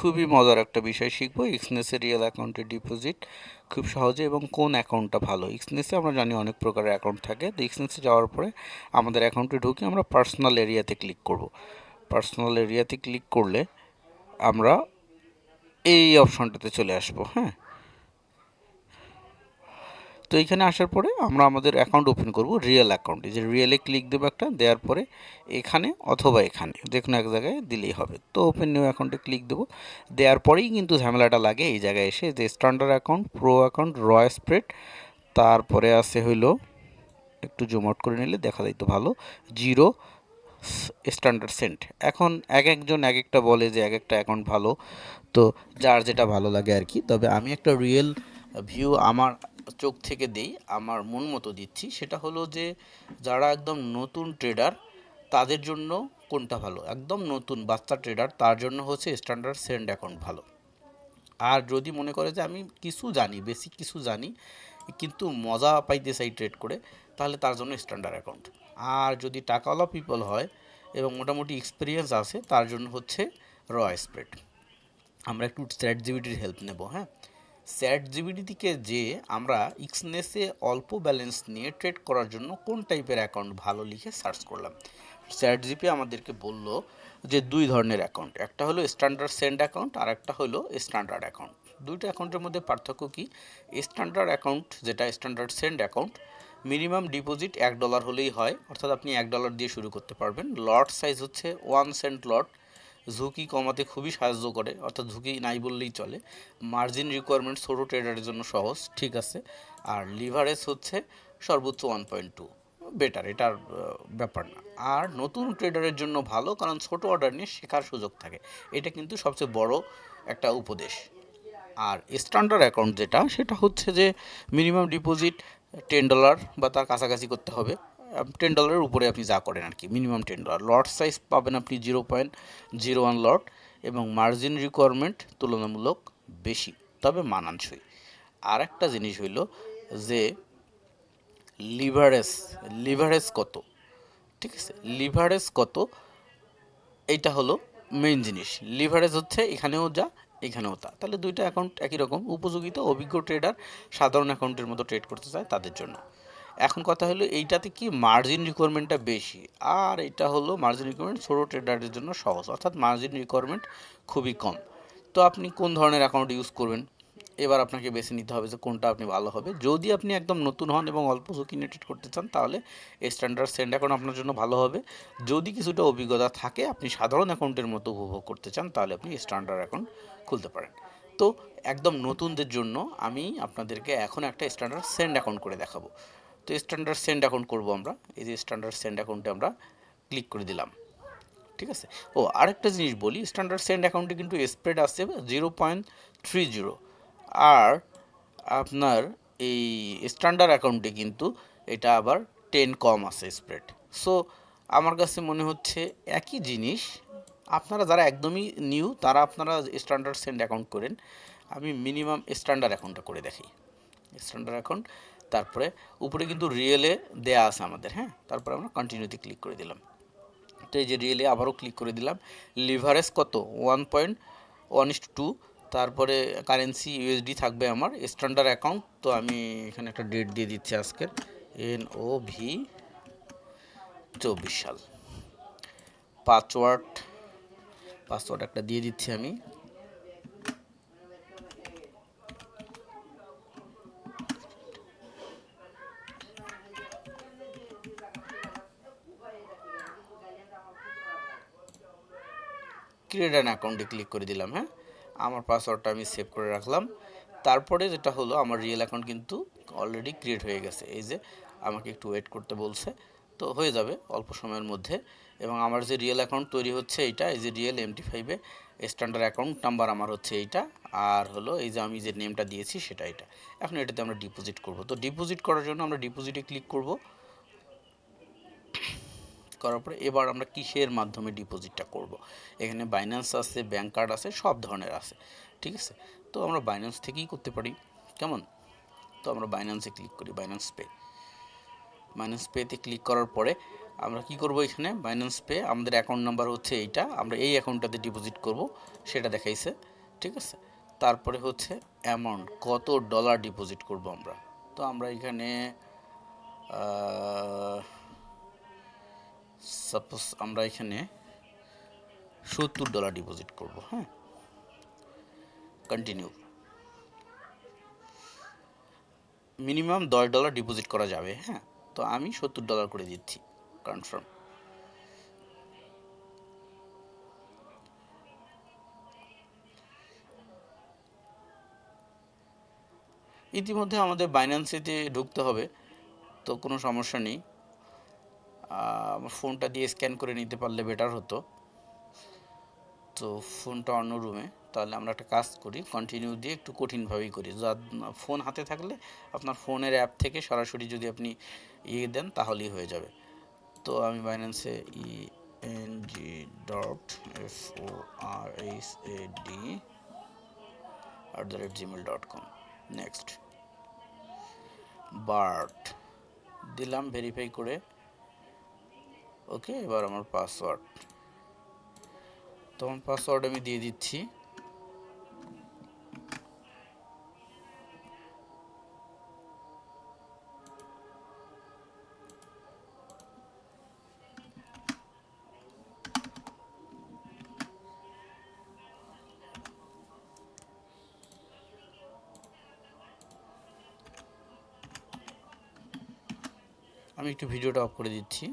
খুবই মজার একটা বিষয় শিখব। এক্সনেসে রিয়েল অ্যাকাউন্টে ডিপোজিট খুব সহজে এবং কোন অ্যাকাউন্টটা ভালো? এক্সনেসে আমরা জানি অনেক প্রকারের অ্যাকাউন্ট থাকে। তো এক্সনেসে যাওয়ার পরে আমাদের অ্যাকাউন্টে ঢুকে আমরা পার্সোনাল এরিয়াতে ক্লিক করব। পার্সোনাল এরিয়াতে ক্লিক করলে আমরা এই অপশনটাতে চলে আসব হ্যাঁ? তো এখানে আসার পরে আমরা আমাদের অ্যাকাউন্ট ওপেন করব রিয়েল অ্যাকাউন্ট যে রিয়েলে ক্লিক দেবো একটা, দেওয়ার পরে এখানে অথবা এখানে, যে কোনো এক জায়গায় দিলেই হবে। তো ওপেন নিউ অ্যাকাউন্টে ক্লিক দেবো। দেওয়ার পরেই কিন্তু ঝামেলাটা লাগে এই জায়গায় এসে, যে standard account pro account raw spread তারপরে আছে হইল, একটু জুম আউট করে নিলে দেখা যাইতো ভালো জিরো স্ট্যান্ডার্ড সেন্ট এখন এক একজন এক একটা বলে যে এক একটা অ্যাকাউন্ট ভালো, তো যার যেটা ভালো লাগে আর কি। তবে আমি একটা রিয়েল ভিউ আমার চোখ থেকে দেই, আমার মন মতো দিচ্ছি। সেটা হলো যে, যারা একদম নতুন ট্রেডার তাদের জন্য কোনটা ভালো? একদম নতুন বাচ্চা ট্রেডার তার জন্য হচ্ছে স্ট্যান্ডার্ড সেন্ড অ্যাকাউন্ট ভালো। আর যদি মনে করে যে, আমি কিছু জানি বেসিক কিছু জানি, কিন্তু মজা পাইতে চাই ট্রেড করে, তাহলে তার জন্য স্ট্যান্ডার্ড অ্যাকাউন্ট আর যদি টাকাওয়ালা পিপল হয়, এবং মোটামুটি এক্সপিরিয়েন্স আছে, তার জন্য হচ্ছে র স্প্রেড আমরা একটু স্যাট জিবিটির হেল্প নেব হ্যাঁ? স্যাট জিবিটি থেকে যে আমরা ইক্সনেসে অল্প ব্যালেন্স নিয়ে ট্রেড করার জন্য কোন টাইপের অ্যাকাউন্ট ভালো লিখে সার্চ করলাম। স্যাট জিপি আমাদেরকে বলল যে দুই ধরনের অ্যাকাউন্ট একটা হলো স্ট্যান্ডার্ড সেন্ড অ্যাকাউন্ট আর একটা হলো স্ট্যান্ডার্ড অ্যাকাউন্ট দুইটা অ্যাকাউন্টের মধ্যে পার্থক্য কি? স্ট্যান্ডার্ড অ্যাকাউন্ট যেটা standard cent account minimum deposit এক ডলার হলেই হয়, অর্থাৎ আপনি এক ডলার দিয়ে শুরু করতে পারবেন। লট সাইজ হচ্ছে ওয়ান সেন্ট লট ঝুঁকি কমাতে খুবই সাহায্য করে, অর্থাৎ ঝুঁকি নাই বললেই চলে। মার্জিন রিকোয়ারমেন্ট ছোটো ট্রেডারের জন্য সহজ, ঠিক আছে। আর লিভারেজ হচ্ছে সর্বোচ্চ ওয়ান পয়েন্ট টু বেটার এটার ব্যাপার না। আর নতুন ট্রেডারের জন্য ভালো, কারণ ছোট অর্ডার নিয়ে শেখার সুযোগ থাকে। এটা কিন্তু সবচেয়ে বড় একটা উপদেশ। আর স্ট্যান্ডার্ড অ্যাকাউন্ট যেটা, সেটা হচ্ছে যে মিনিমাম ডিপোজিট টেন ডলার বা তার কাছাকাছি করতে হবে। টেন ডলারের উপরে আপনি যা করেন আর কি minimum ten dollar lot size পাবেন আপনি zero point zero one lot এবং মার্জিন রিকোয়ারমেন্ট তুলনামূলক বেশি, তবে মানানসই। আর একটা জিনিস হইল যে লিভারেজ লিভারেজ কত? ঠিক আছে লিভারেজ কত? এইটা হলো মেইন জিনিস। লিভারেজ হচ্ছে এখানেও যা, এখানেও তা। তাহলে দুইটা অ্যাকাউন্ট একই রকম উপযোগিতা অভিজ্ঞ ট্রেডার সাধারণ অ্যাকাউন্টের মতো ট্রেড করতে চায় তাদের জন্য। এখন কথা হলো এইটাতে কি মার্জিন রিকোয়ারমেন্টটা বেশি? আর এটা হলো মার্জিন রিকোয়ারমেন্ট ছোটো ট্রেডারের জন্য সহজ, অর্থাৎ মার্জিন রিকোয়ারমেন্ট খুবই কম। তো আপনি কোন ধরনের অ্যাকাউন্ট ইউজ করবেন? এবার আপনাকে বেছে নিতে হবে যে কোনটা আপনি ভালো হবে। যদি আপনি একদম নতুন হন এবং অল্প ঝুঁকি নিয়ে trade করতে চান, তাহলে স্ট্যান্ডার্ড সেন্ড অ্যাকাউন্ট আপনার জন্য ভালো হবে। যদি কিছুটা অভিজ্ঞতা থাকে, আপনি সাধারণ অ্যাকাউন্টের মতো উপভোগ করতে চান, তাহলে আপনি স্ট্যান্ডার্ড অ্যাকাউন্ট খুলতে পারেন। তো একদম নতুনদের জন্য আমি আপনাদেরকে এখন একটা স্ট্যান্ডার্ড সেন্ড অ্যাকাউন্ট করে দেখাবো। তো স্ট্যান্ডার্ড সেন্ড অ্যাকাউন্ট করব আমরা। এই যে স্ট্যান্ডার্ড সেন্ড অ্যাকাউন্টে আমরা ক্লিক করে দিলাম। ঠিক আছে? ও, আরেকটা জিনিস বলি স্ট্যান্ডার্ড সেন্ড অ্যাকাউন্টে কিন্তু স্প্রেড আছে জিরো পয়েন্ট থ্রি জিরো আর আপনার এই স্ট্যান্ডার্ড অ্যাকাউন্টে কিন্তু এটা আবার টেন কম আছে স্প্রেড সো আমার কাছে মনে হচ্ছে একই জিনিস, আপনারা যারা একদমই নিউ তারা আপনারা স্ট্যান্ডার্ড সেন্ড অ্যাকাউন্ট করেন। আমি মিনিমাম স্ট্যান্ডার্ড অ্যাকাউন্টটা করে দেখি। স্ট্যান্ডার্ড অ্যাকাউন্ট তারপরে উপরে কিন্তু রিয়েলে দেয়া আছে আমাদের হ্যাঁ? তারপরে আমরা কন্টিনিউতে ক্লিক করে দিলাম। তো এই যে রিয়েলে আবারও ক্লিক করে দিলাম। লিভারেজ কত? One point one is two তারপরে কারেন্সি ইউএসডি থাকবে আমার স্ট্যান্ডার্ড অ্যাকাউন্ট তো আমি এখানে একটা ডেট দিয়ে দিচ্ছি আজকের এন ও ভি চব্বিশ সাল। পাসওয়ার্ড পাসওয়ার্ড একটা দিয়ে দিচ্ছি আমি। ক্রিয়েট অ্যান অ্যাকাউন্টে ক্লিক করে দিলাম হ্যাঁ? আমার পাসওয়ার্ডটা আমি সেভ করে রাখলাম। তারপরে যেটা হলো, আমার রিয়েল অ্যাকাউন্ট কিন্তু অলরেডি ক্রিয়েট হয়ে গেছে। এই যে, আমাকে একটু ওয়েট করতে বলছে। তো হয়ে যাবে অল্প সময়ের মধ্যে। এবং আমার যে রিয়েল অ্যাকাউন্ট তৈরি হচ্ছে এইটা, এই যে রিয়েল এমটি ফাইভে স্ট্যান্ডার্ড অ্যাকাউন্ট নাম্বার আমার হচ্ছে এইটা। আর হলো, এই যে আমি যে নেমটা দিয়েছি সেটা এটা। এখন এটাতে আমরা ডিপোজিট করব। তো ডিপোজিট করার জন্য আমরা ডিপোজিটে ক্লিক করব। করার পরে এবার আমরা কিসের মাধ্যমে ডিপোজিটটা করব। এখানে বাইন্যান্স আছে ব্যাঙ্ক কার্ড আছে, সব ধরনের আছে। ঠিক আছে? তো আমরা বাইন্যান্স থেকেই করতে পারি। কেমন? তো আমরা বাইন্যান্সে ক্লিক করি বাইন্যান্স পে বাইন্যান্স পেতে ক্লিক করার পরে আমরা কি করব এখানে? বাইন্যান্স পে আমাদের অ্যাকাউন্ট নাম্বার হচ্ছে এইটা। আমরা এই অ্যাকাউন্টটাতে ডিপোজিট করব, সেটা দেখাইছে। ঠিক আছে? তারপরে হচ্ছে অ্যামাউন্ট কত ডলার ডিপোজিট করব আমরা? তো আমরা এখানে সাপোজ আমরা এখানে সত্তর ডলার ডিপোজিট করব হ্যাঁ? কন্টিনিউ মিনিমাম দশ ডলার ডিপোজিট করা যাবে হ্যাঁ? তো আমি সত্তর ডলার করে দিচ্ছি কনফার্ম ইতিমধ্যে আমাদের বাইন্যান্সেতে ঢুকতে হবে, তো কোনো সমস্যা নেই। ফোনটা দিয়ে স্ক্যান করে নিতে পারলে বেটার হতো। তো ফোনটা অন্য রুমে তাহলে আমরা একটা কাজ করি কন্টিনিউ দিয়ে একটু কঠিনভাবেই করি। যা, ফোন হাতে থাকলে আপনার ফোনের অ্যাপ থেকে সরাসরি যদি আপনি ইয়ে দেন, তাহলেই হয়ে যাবে। তো আমি বাইন্যান্সে E N G dot F O R H A D at the rate Gmail dot com next bird দিলাম ভেরিফাই করে ওকে এবার আমার পাসওয়ার্ড তখন পাসওয়ার্ড আমি দিয়ে দিচ্ছি। আমি একটু ভিডিওটা অফ করে দিচ্ছি।